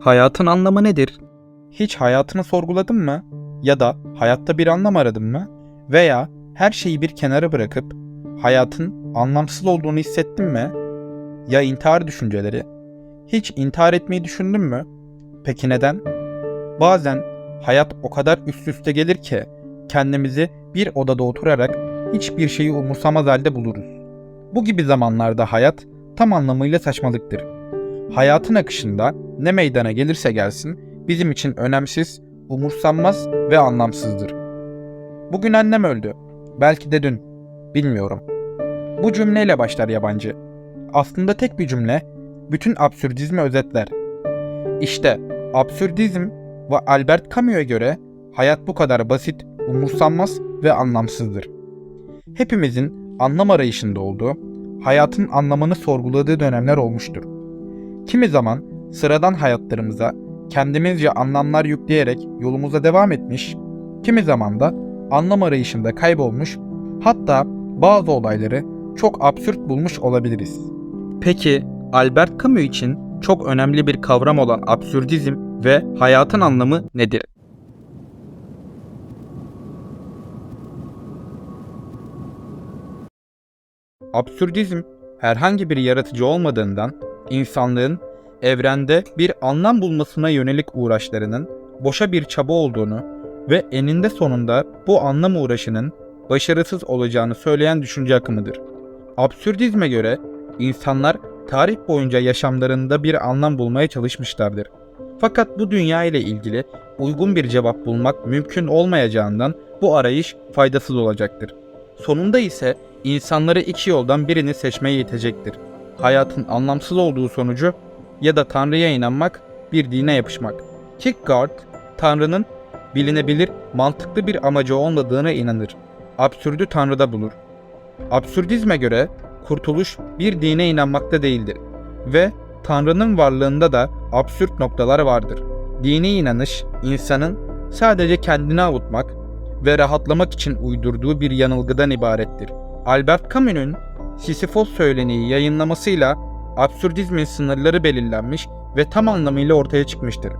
Hayatın anlamı nedir? Hiç hayatını sorguladın mı? Ya da hayatta bir anlam aradın mı? Veya her şeyi bir kenara bırakıp hayatın anlamsız olduğunu hissettin mi? Ya intihar düşünceleri? Hiç intihar etmeyi düşündün mü? Peki neden? Bazen hayat o kadar üst üste gelir ki kendimizi bir odada oturarak hiçbir şeyi umursamaz halde buluruz. Bu gibi zamanlarda hayat tam anlamıyla saçmalıktır. Hayatın akışında ne meydana gelirse gelsin bizim için önemsiz, umursanmaz ve anlamsızdır. Bugün annem öldü. Belki de dün. Bilmiyorum. Bu cümleyle başlar yabancı. Aslında tek bir cümle bütün absürdizmi özetler. İşte absürdizm ve Albert Camus'a göre hayat bu kadar basit, umursanmaz ve anlamsızdır. Hepimizin anlam arayışında olduğu, hayatın anlamını sorguladığı dönemler olmuştur. Kimi zaman sıradan hayatlarımıza kendimizce anlamlar yükleyerek yolumuza devam etmiş, kimi zaman da anlam arayışında kaybolmuş, hatta bazı olayları çok absürt bulmuş olabiliriz. Peki Albert Camus için çok önemli bir kavram olan absürdizm ve hayatın anlamı nedir? Absürdizm herhangi bir yaratıcı olmadığından insanlığın evrende bir anlam bulmasına yönelik uğraşlarının boşa bir çaba olduğunu ve eninde sonunda bu anlam uğraşının başarısız olacağını söyleyen düşünce akımıdır. Absürdizme göre insanlar tarih boyunca yaşamlarında bir anlam bulmaya çalışmışlardır. Fakat bu dünya ile ilgili uygun bir cevap bulmak mümkün olmayacağından bu arayış faydasız olacaktır. Sonunda ise insanları iki yoldan birini seçmeye itecektir. Hayatın anlamsız olduğu sonucu ya da Tanrı'ya inanmak, bir dine yapışmak. Kierkegaard, Tanrı'nın bilinebilir, mantıklı bir amacı olmadığına inanır. Absürdü Tanrı'da bulur. Absürdizme göre kurtuluş bir dine inanmakta değildir ve Tanrı'nın varlığında da absürt noktalar vardır. Dini inanış insanın sadece kendini avutmak ve rahatlamak için uydurduğu bir yanılgıdan ibarettir. Albert Camus'un Sisyphos söyleniği yayınlamasıyla absürdizmin sınırları belirlenmiş ve tam anlamıyla ortaya çıkmıştır.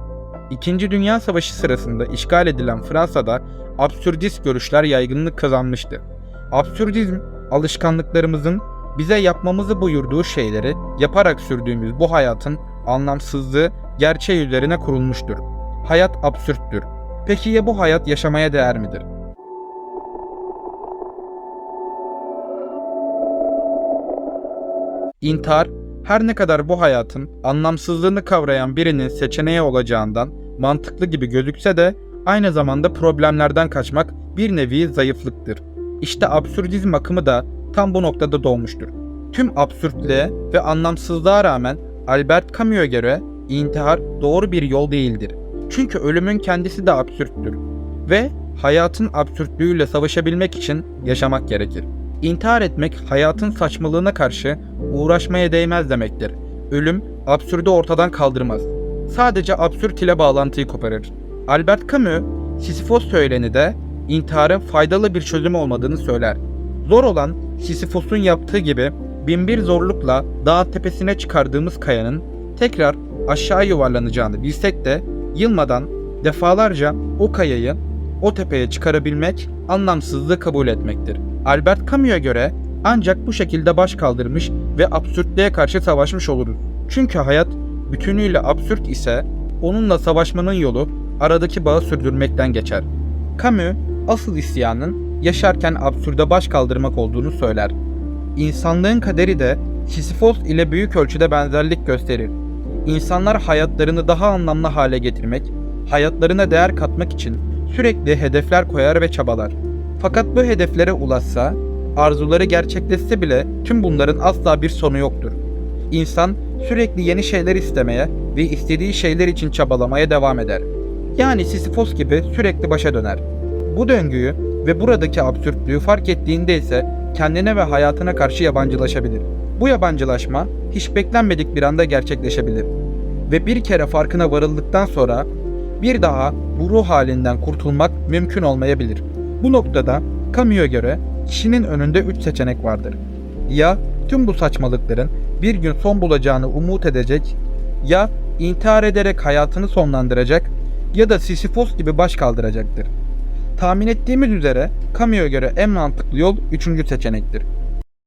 İkinci Dünya Savaşı sırasında işgal edilen Fransa'da absürdist görüşler yaygınlık kazanmıştı. Absürdizm, alışkanlıklarımızın bize yapmamızı buyurduğu şeyleri yaparak sürdüğümüz bu hayatın anlamsızlığı gerçeği üzerine kurulmuştur. Hayat absürttür. Peki ya bu hayat yaşamaya değer midir? İntihar, her ne kadar bu hayatın anlamsızlığını kavrayan birinin seçeneği olacağından mantıklı gibi gözükse de aynı zamanda problemlerden kaçmak bir nevi zayıflıktır. İşte absürdizm akımı da tam bu noktada doğmuştur. Tüm absürtlüğe ve anlamsızlığa rağmen Albert Camus'a göre intihar doğru bir yol değildir. Çünkü ölümün kendisi de absürttür ve hayatın absürtlüğüyle savaşabilmek için yaşamak gerekir. İntihar etmek hayatın saçmalığına karşı uğraşmaya değmez demektir. Ölüm absürdü ortadan kaldırmaz. Sadece absürt ile bağlantıyı koparır. Albert Camus, Sisyphos söyleni de intiharın faydalı bir çözüm olmadığını söyler. Zor olan Sisyphos'un yaptığı gibi binbir zorlukla dağ tepesine çıkardığımız kayanın tekrar aşağı yuvarlanacağını bilsek de yılmadan defalarca o kayayı o tepeye çıkarabilmek anlamsızlığı kabul etmektir. Albert Camus'a göre ancak bu şekilde baş kaldırmış ve absürtlüğe karşı savaşmış oluruz. Çünkü hayat bütünüyle absürt ise onunla savaşmanın yolu aradaki bağı sürdürmekten geçer. Camus asıl isyanın yaşarken absürde baş kaldırmak olduğunu söyler. İnsanlığın kaderi de Sisyphos ile büyük ölçüde benzerlik gösterir. İnsanlar hayatlarını daha anlamlı hale getirmek, hayatlarına değer katmak için sürekli hedefler koyar ve çabalar. Fakat bu hedeflere ulaşsa, arzuları gerçekleşse bile tüm bunların asla bir sonu yoktur. İnsan sürekli yeni şeyler istemeye ve istediği şeyler için çabalamaya devam eder. Yani Sisyphos gibi sürekli başa döner. Bu döngüyü ve buradaki absürtlüğü fark ettiğinde ise kendine ve hayatına karşı yabancılaşabilir. Bu yabancılaşma hiç beklenmedik bir anda gerçekleşebilir. Ve bir kere farkına varıldıktan sonra bir daha bu ruh halinden kurtulmak mümkün olmayabilir. Bu noktada Camus'a göre kişinin önünde üç seçenek vardır. Ya tüm bu saçmalıkların bir gün son bulacağını umut edecek, ya intihar ederek hayatını sonlandıracak ya da Sisyphos gibi baş kaldıracaktır. Tahmin ettiğimiz üzere Camus'a göre en mantıklı yol üçüncü seçenektir.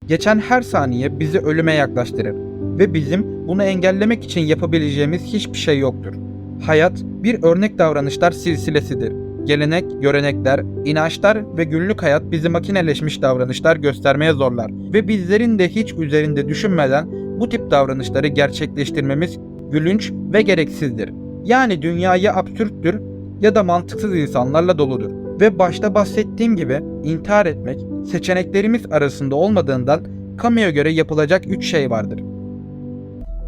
Geçen her saniye bizi ölüme yaklaştırır ve bizim bunu engellemek için yapabileceğimiz hiçbir şey yoktur. Hayat bir örnek davranışlar silsilesidir. Gelenek, görenekler, inançlar ve günlük hayat bizi makineleşmiş davranışlar göstermeye zorlar ve bizlerin de hiç üzerinde düşünmeden bu tip davranışları gerçekleştirmemiz gülünç ve gereksizdir. Yani dünya ya absürttür ya da mantıksız insanlarla doludur. Ve başta bahsettiğim gibi intihar etmek seçeneklerimiz arasında olmadığından Camus'a göre yapılacak 3 şey vardır.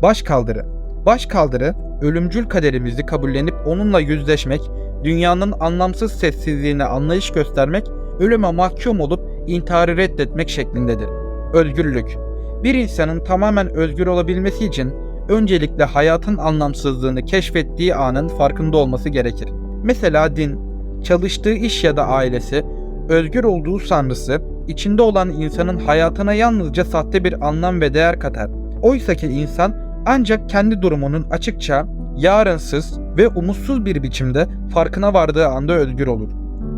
Baş kaldırı. Baş kaldırı, ölümcül kaderimizi kabullenip onunla yüzleşmek, dünyanın anlamsız sessizliğine anlayış göstermek, ölüme mahkum olup intiharı reddetmek şeklindedir. Özgürlük. Bir insanın tamamen özgür olabilmesi için öncelikle hayatın anlamsızlığını keşfettiği anın farkında olması gerekir. Mesela din, çalıştığı iş ya da ailesi, özgür olduğu sanrısı, içinde olan insanın hayatına yalnızca sahte bir anlam ve değer katar. Oysa ki insan ancak kendi durumunun açıkça, yarınsız ve umutsuz bir biçimde farkına vardığı anda özgür olur.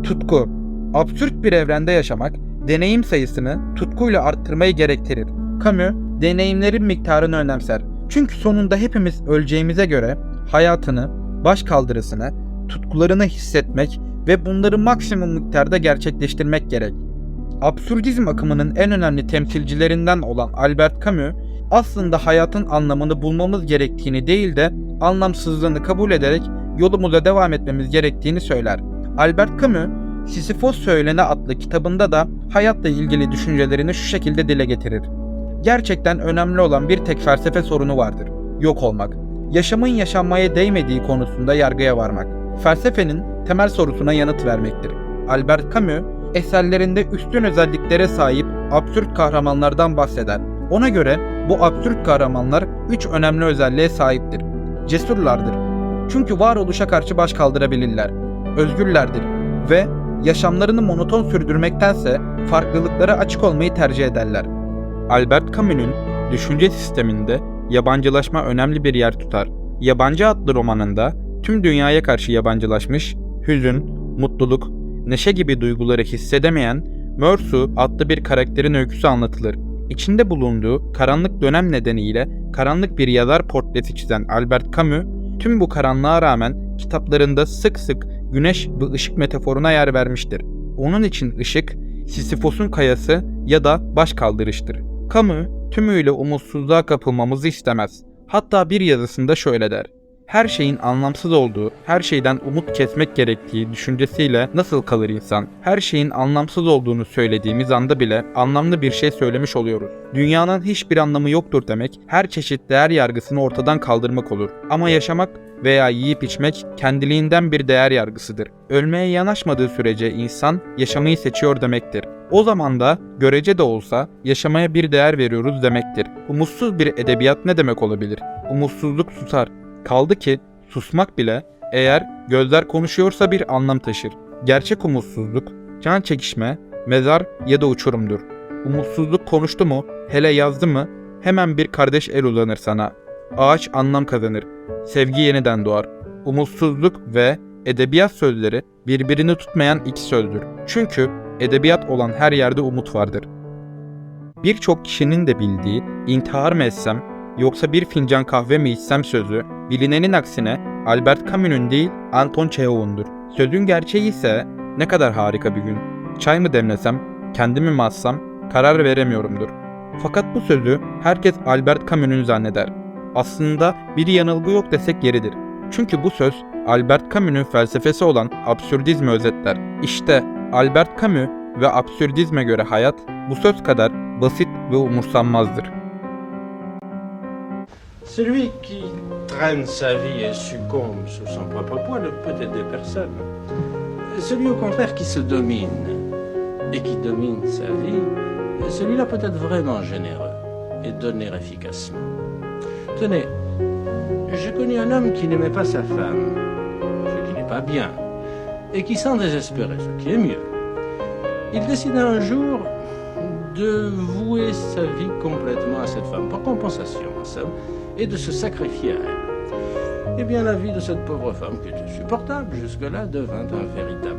Tutku Absürt bir evrende yaşamak, deneyim sayısını tutkuyla arttırmayı gerektirir. Camus, deneyimlerin miktarını önemser. Çünkü sonunda hepimiz öleceğimize göre hayatını, baş kaldırısını, tutkularını hissetmek ve bunları maksimum miktarda gerçekleştirmek gerek. Absürdizm akımının en önemli temsilcilerinden olan Albert Camus, aslında hayatın anlamını bulmamız gerektiğini değil de anlamsızlığını kabul ederek yolumuza devam etmemiz gerektiğini söyler. Albert Camus, Sisyphos Söylene adlı kitabında da hayatla ilgili düşüncelerini şu şekilde dile getirir. Gerçekten önemli olan bir tek felsefe sorunu vardır. Yok olmak. Yaşamın yaşanmaya değmediği konusunda yargıya varmak. Felsefenin temel sorusuna yanıt vermektir. Albert Camus, eserlerinde üstün özelliklere sahip absürt kahramanlardan bahseder. Ona göre bu absürt kahramanlar üç önemli özelliğe sahiptir. Cesurlardır. Çünkü varoluşa karşı baş kaldırabilirler. Özgürlerdir ve yaşamlarını monoton sürdürmektense farklılıklara açık olmayı tercih ederler. Albert Camus'un düşünce sisteminde yabancılaşma önemli bir yer tutar. Yabancı adlı romanında tüm dünyaya karşı yabancılaşmış, hüzün, mutluluk, neşe gibi duyguları hissedemeyen Mersu adlı bir karakterin öyküsü anlatılır. İçinde bulunduğu karanlık dönem nedeniyle karanlık bir yazar portresi çizen Albert Camus, tüm bu karanlığa rağmen kitaplarında sık sık güneş ve ışık metaforuna yer vermiştir. Onun için ışık, Sisyphos'un kayası ya da baş kaldırıştır. Camus tümüyle umutsuzluğa kapılmamızı istemez. Hatta bir yazısında şöyle der. Her şeyin anlamsız olduğu, her şeyden umut kesmek gerektiği düşüncesiyle nasıl kalır insan? Her şeyin anlamsız olduğunu söylediğimiz anda bile anlamlı bir şey söylemiş oluyoruz. Dünyanın hiçbir anlamı yoktur demek, her çeşit değer yargısını ortadan kaldırmak olur. Ama yaşamak veya yiyip içmek kendiliğinden bir değer yargısıdır. Ölmeye yanaşmadığı sürece insan yaşamayı seçiyor demektir. O zaman da görece de olsa yaşamaya bir değer veriyoruz demektir. Umutsuz bir edebiyat ne demek olabilir? Umutsuzluk susar. Kaldı ki susmak bile eğer gözler konuşuyorsa bir anlam taşır. Gerçek umutsuzluk, can çekişme, mezar ya da uçurumdur. Umutsuzluk konuştu mu, hele yazdı mı hemen bir kardeş el uzanır sana. Ağaç anlam kazanır. Sevgi yeniden doğar. Umutsuzluk ve edebiyat sözleri birbirini tutmayan iki sözdür. Çünkü edebiyat olan her yerde umut vardır. Birçok kişinin de bildiği intihar mı etsem yoksa bir fincan kahve mi içsem sözü bilinenin aksine Albert Camus'un değil Anton Çehov'undur. Sözün gerçeği ise ne kadar harika bir gün. Çay mı demlesem, kendimi mi assam karar veremiyorumdur. Fakat bu sözü herkes Albert Camus'un zanneder. Aslında bir yanılgı yok desek yeridir. Çünkü bu söz Albert Camus'un felsefesi olan absürdizmi özetler. İşte Albert Camus ve absürdizme göre hayat bu söz kadar basit ve umursanmazdır. Celui qui traîne sa vie et succombe sous son propre poids ne peut aider personne. Celui au contraire qui se domine et qui domine sa vie, celui-là peut être vraiment généreux et donner efficacement. Tenez, j'ai connu un homme qui n'aimait pas sa femme, ce qui n'est pas bien, et qui s'en désespérait, ce qui est mieux. Il décida un jour de vouer sa vie complètement à cette femme, par compensation en somme, et de se sacrifier à elle. eh bien la vie de cette pauvre femme qui était supportable jusque-là devint un véritable